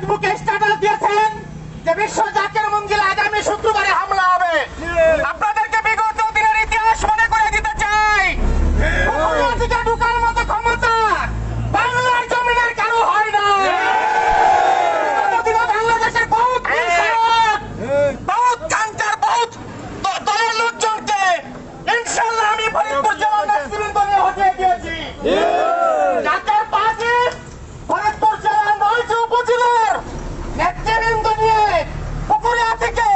ফেসবুকে স্ট্যাটাস দিয়েছেন যে বিশ্ব জাকের মঞ্জিল আগামী শুক্রবারে হামলা হবে। আপনাদেরকে বিগত দিনের ইতিহাস মনে করে দিতে চাই। ঢুকার মতো ক্ষমতা বাংলার জমিনের কারও হয় না বিগত দিনে বাংলাদেশের বহুত কৃষক, বহুত কান্টার বহুত দ- দলের লোকজনকে ইনশাল্লাহ আমি ফরিদপুর জেলার নেতৃবৃন্দ নিয়ে হটিয়ে দিয়েছি ঢাকার পাশে ফরিদপুর জেলার নয়টি উপজেলার নেতৃবৃন্দ নিয়ে পুকুরিয়া থেকে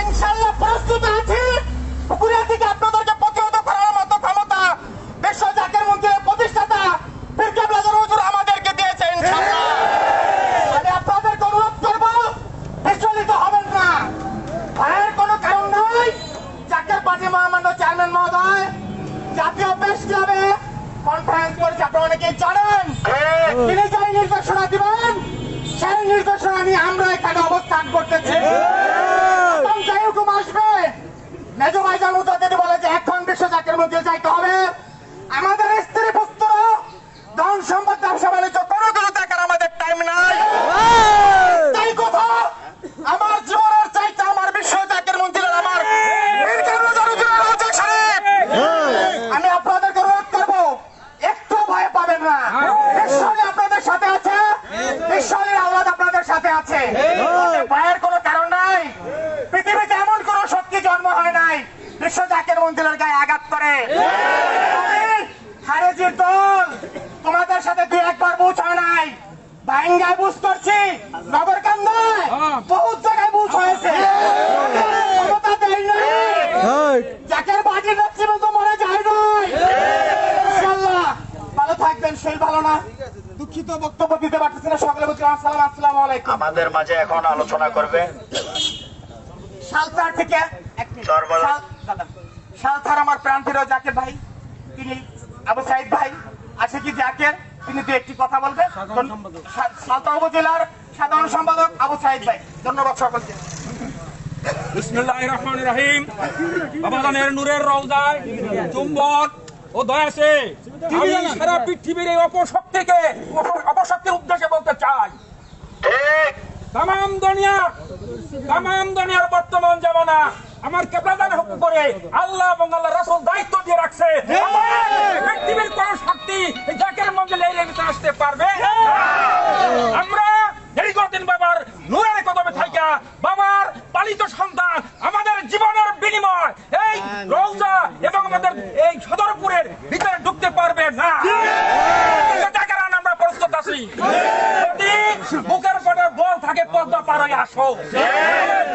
ইনশাল্লাহ প্রস্তুত আছি পুকুরিয়া থেকে আপনাদেরকে প্রতিহত করার মতো ক্ষমতা বিশ্ব জাকের মন্দিরের প্রতিষ্ঠাতা ফিরকে ব্লাজার হুজুর আমাদেরকে দিয়েছে ইনশাল্লাহ আমি আপনাদেরকে অনুরোধ করব বিচলিত হবেন না ভয়ের কোনো কারণ নাই জাকের পার্টি মহামান্য চেয়ারম্যান মহোদয় জাতীয় প্রেস ক্লাবে কনফারেন্স আপনারা অনেকেই জানেন তিনি নির্দেশনা দিবেন সেই নির্দেশনা নিয়ে আমরা এখানে অবস্থান করতেছি। যাই হুকুম আসবে মেজ ভাইজান মুজাদ্দিদি বলে যে এখন বিশ্ব জাকের মধ্যে যাইতে হবে। আমাদের স্ত্রী পুত্র ধন সম্পদ ব্যবসা বাণিজ্য কোনো কিছু দেখার আমাদের টাইম নাই। তাই কথা আমার জীবনের চাইতে আমার বিশ্ব জাকের মন্দিরের আমার। আমি আপনাদেরকে অনুরোধ করব একটু ভয় পাবেন না ঈশ্বরী আপনাদের সাথে আছে ঈশ্বরের আওয়াজ আপনাদের সাথে আছে ভয়ের কোনো কারণ নাই পৃথিবীতে এমন কোন শক্তি জন্ম হয় নাই বিশ্ব জাকের মন্দিরের গায়ে আঘাত করে। খারেজির দল তোমাদের সাথে দুই একবার হয় নাই। ভাইঙ্গায় বুঝ করছি নগরকান্দায় বহুত জায়গায় বুঝ হয়েছে। ক্ষমতা দেয় নাই। জাকের বাজির নেতৃত্ব মরে যায় নাই। ভালো থাকবেন শরীর ভালো না? দুঃখিত বক্তব্য দিতে পারতেছি না সকলে বলছি আসসালাম আসসালামু আলাইকুম। আমাদের মাঝে এখন আলোচনা করবে। সালতার থেকে এক মিনিট। সর্বদা- সাল- দাদা, সালতার আমার প্রাণ প্রিয় জাকের ভাই। তিনি আবু সাইদ ভাই আছে কি জাকের? তিনি দু একটি কথা বলবেন সা- সালতা উপজেলার সাধারণ সম্পাদক আবু সাইদ ভাই। ধন্যবাদ সকলকে। বিসমিল্লাহ রহমান রহিম। বাবাজানের নূরের রওজায় চুম্বক ও দয়াসে আমি সারা পৃথিবীর এই অপশক্তিকে অপ- অপশক্তির উদ্দেশ্যে বলতে চাই। ঠিক। তামাম দুনিয়া তামাম দুনিয়ার বর্তমান জামানা আমার কেবলাদান হুকুম করে আল্লাহ এবং আল্লাহ রাসূল দায়িত্ব দিয়ে রাখছে। পৃথিবীর কোন শক্তি জাকের মঙ্গল এর ভিতরে আসতে পারবে আমরা আমরা দীর্ঘদিন বাবার নূরের কদমে থাইকা বাবার পালিত সন্তান আমাদের জীবনের বিনিময় এই রৌজা এবং আমাদের এই সদরপুরের ভিতরে ঢুকতে পারবে না জাকের আন আমরা প্রস্তুত আছি যদি বুকের পরে বল থাকে পদ্মা পার হয়ে আসো।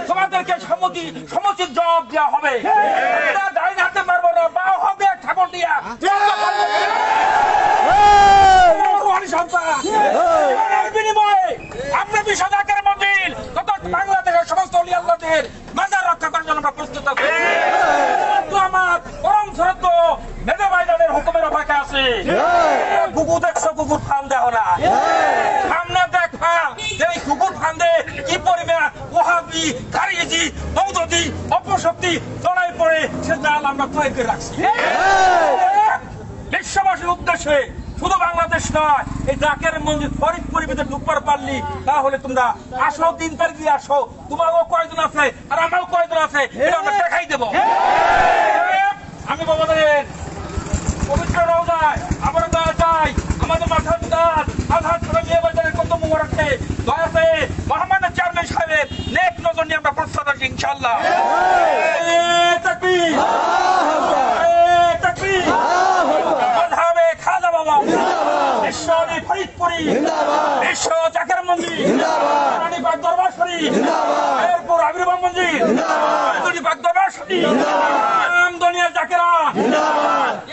তোমাদেরকে সমুচি সমুচিত জবাব দেওয়া হবে। ডাইন হাতে পারব না বা হবে ঠাকুর দিয়া। বিনিময়ে আমরা বিষাদাকের মন্দির তত বাংলাদেশের সমস্ত অলি আল্লাহদের মাজার রক্ষা করার জন্য আমরা প্রস্তুত আছি। আমার পরম শ্রদ্ধ হুকুমের অপেক্ষা আছে। কুকুর দেখছ কুকুর ফান দেও না। সামনে দেখা এই কুকুর ফান্দে কি পরিমাণ ওহাবি কারিজি বৌদি অপশক্তি জড়াই পড়ে সে জাল আমরা তৈরি করে রাখছি। বিশ্ববাসীর উদ্দেশ্যে শুধু বাংলাদেশ নয় এই ডাকের মন্দির ফরিদপুরের ভিতরে ঢুকবার পারলি তাহলে তোমরা আসো তিন তারিখ দিয়ে আসো। তোমারও কয়জন আছে আর আমারও কয়জন আছে এটা আমরা দেখাই দেবো। আমি বাবাদের পবিত্র রওজায় আমরা দয়া চাই আমাদের মাথার দাঁত। ঈশ্বরী ফরিদপুরি। বিশ্ব জাকের মন্দির রানীবাগ দরবার শরীফ এরপর আবির্ভাব মন্দির রানীবাগ দরবার শরীফ নাম দুনিয়া জাকেরা।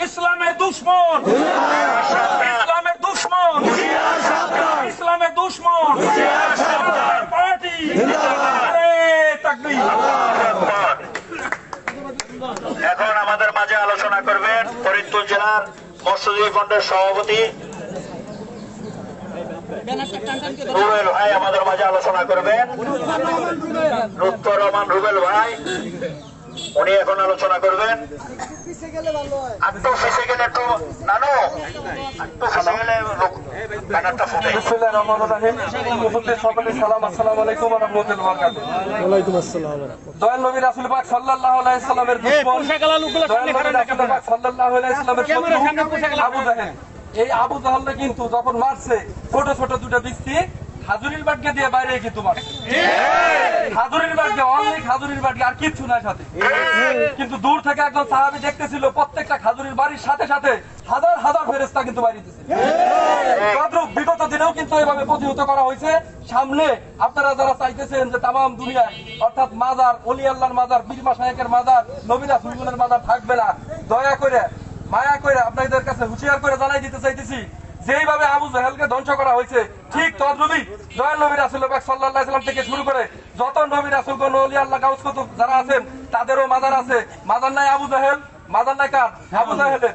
ইসলামের দুশ্মন। ইসলামের দুশ্মন। ইসলামের দুশ্মন। পার্টি। আরে তাকবীর এখন আমাদের মাঝে আলোচনা করবেন ফরিদপুর জেলার মৎস্যজীবী ফন্ডের সভাপতি রুবেল ভাই আমাদের মাঝে আলোচনা করবেন। লুৎফর রহমান রুবেল ভাই উনি এখন আলোচনা করবেন। একটু ফেসে গেলে একটু নানো একটু ফেসে গেলে বিসমিল্লাহির রহমানির রহিম। মুহূর্তে সকলে সালাম আসসালামু আলাইকুম ওয়া রাহমাতুল্লাহি ওয়া বারাকাতুহু। ওয়ালাইকুম আসসালাম দয়াল নবী রাসূল পাক সাল্লাল্লাহু আলাইহি সাল্লামের দুশমন দয়াল নবী রাসূল পাক সাল্লাল্লাহু আলাইহি সাল্লামের শত্রু আবু জাহেল। এই আবু জাহেলকে কিন্তু যখন মারছে ছোট ছোট দুটো বৃষ্টি হাজুরির বাটকে দিয়ে বাইরে কিন্তু মারছে হাজুরির বাটকে অনলি খাজুরির বাটকে আর কিচ্ছু নাই সাথে। কিন্তু দূর থেকে একজন সাহাবী দেখতেছিল প্রত্যেকটা খাজুরির বাড়ির সাথে সাথে হাজার হাজার ফেরেশতা কিন্তু মাত্র বিগত দিনেও কিন্তু এভাবে প্রতিহত করা হয়েছে সামনে আপনারা যারা চাইতেছেন যে তামাম দুনিয়ায় অর্থাৎ মাজার অলি আল্লাহর মাজার বীরমা সাহেকের মাজার নবীনা সুলগুনের মাজার থাকবে না। দয়া করে মায়া করে আপনাদের কাছে হুঁশিয়ার করে জানাই দিতে চাইতেছি যেইভাবে আবু জাহেলকে ধ্বংস করা হয়েছে ঠিক তদ্রুপই দয়াল নবী রাসুল সাল্লাহ সাল্লাম থেকে শুরু করে যত নবী রাসুল আল্লাহ গাউস যারা আছেন তাদেরও মাজার আছে। মাজার নাই আবু জাহেল মাদার নাই কার? আবু জাহেলের।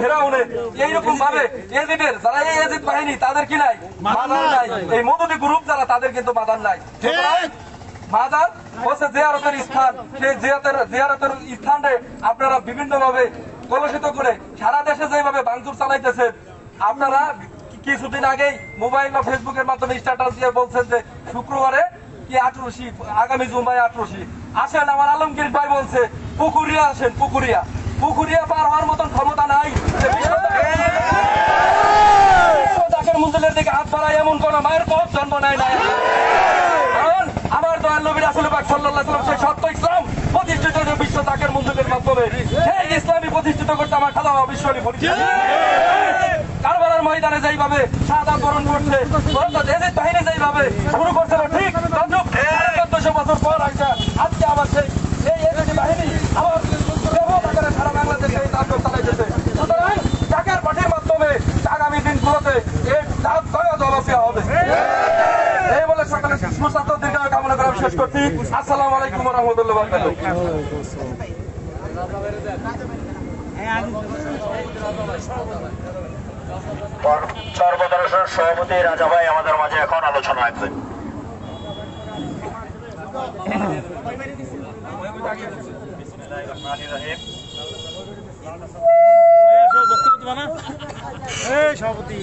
ফেরাউনের। এইরকম ভাবে এজিদের যারা এই এজিদ বাহিনী তাদের কি নাই? মাদার নাই। এই মদুদি গ্রুপ যারা তাদের কিন্তু মাদার নাই। মাদার হচ্ছে জিয়ারতের স্থান। সেই জিয়ারতের জিয়ারতের স্থানে আপনারা বিভিন্ন ভাবে কলুষিত করে সারা দেশে যেভাবে ভাঙচুর চালাইতেছেন আপনারা কিছুদিন আগেই মোবাইল বা ফেসবুকের মাধ্যমে স্ট্যাটাস দিয়ে বলছেন যে শুক্রবারে কি আটরশি আগামী জুম্মায় আটরশি আসেন, আমার আলমগীর ভাই বলছে, পুকুরিয়া আসেন, পুকুরিয়া। পুকুরিয়া পার হওয়ার মতন ক্ষমতা নাই। দিকে হাত এমন কোন মায়ের পথ জন্ম নাই। আমার দয়াল আলাইহি ওয়াসাল্লাম সেই সত্য ইসলাম প্রতিষ্ঠিত বিশ্ব তাকের মন্দিরের মাধ্যমে। সেই প্রতিষ্ঠিত করতে আমার খাদা বিশ্বনী পরিচয় ময়দানে যেইভাবে সাদা বরণ করছে এদের বাহিনী যেইভাবে শুরু করছিল ঠিক চোদ্দশো বছর পর আইসা, আজকে আবার সেই, এই এদের বাহিনী আবার মাধ্যমে আগামী দিনগুলোতে হবে। এই বলে করছি। আসসালামু আলাইকুম রহমতুল্লাহ সর্বদর্শন সভাপতি রাজা ভাই আমাদের মাঝে এখন আলোচনা রাখবেন সভাপতি।